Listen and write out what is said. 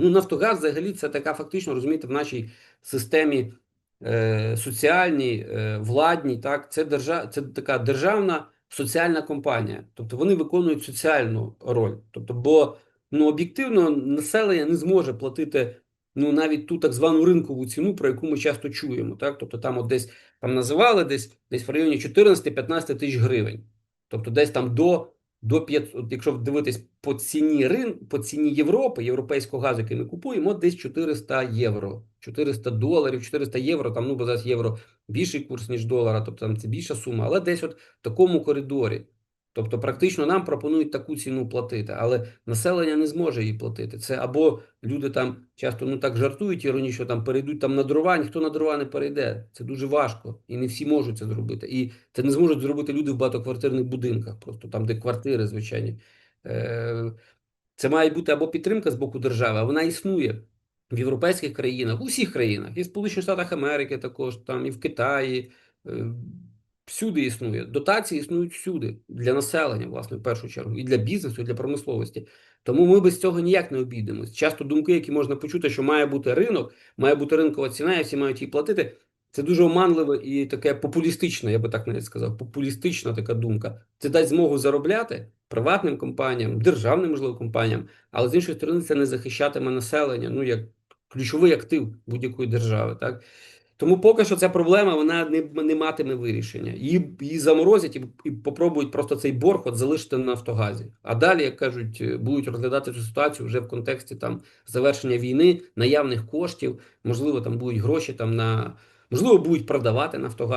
Ну, Нафтогаз взагалі це така фактично, розумієте, в нашій системі е, соціальній, е, владній, так, це, держа, це така державна соціальна компанія. Тобто вони виконують соціальну роль. Тобто, бо ну, об'єктивно населення не зможе платити ну, навіть ту так звану ринкову ціну, про яку ми часто чуємо. Так? Тобто там от десь там називали десь, десь в районі 14-15 тисяч гривень. Тобто десь там до до 500, якщо дивитись по ціні рин, по ціні Європи, європейського газу, який ми купуємо, десь 400 євро, 400 доларів, 400 євро. Там ну бо зараз євро більший курс ніж долара, тобто там це більша сума, але десь от в такому коридорі. Тобто, практично нам пропонують таку ціну платити, але населення не зможе її платити. Це або люди там часто ну так жартують іронічно, там перейдуть там на дрова, ніхто на дрова не перейде. Це дуже важко, і не всі можуть це зробити. І це не зможуть зробити люди в багатоквартирних будинках, просто там, де квартири звичайні. Е, Це має бути або підтримка з боку держави, а вона існує в європейських країнах, у всіх країнах, і в Сполучених Штатах Америки також, там і в Китаї. Всюди існує. Дотації існують всюди для населення, власне, в першу чергу, і для бізнесу, і для промисловості. Тому ми без цього ніяк не обійдемось. Часто думки, які можна почути, що має бути ринок, має бути ринкова ціна, і всі мають її платити. Це дуже оманливе і таке популістичне, я би так навіть сказав, популістична така думка. Це дасть змогу заробляти приватним компаніям, державним, можливо, компаніям, але з іншої сторони, це не захищатиме населення, ну як ключовий актив будь-якої держави. так. Тому поки що ця проблема вона не, не матиме вирішення. Її, її заморозять і, і попробують просто цей борг от залишити на Нафтогазі. А далі, як кажуть, будуть розглядати цю ситуацію вже в контексті там завершення війни, наявних коштів, можливо, там будуть гроші там на можливо, будуть продавати Нафтогаз.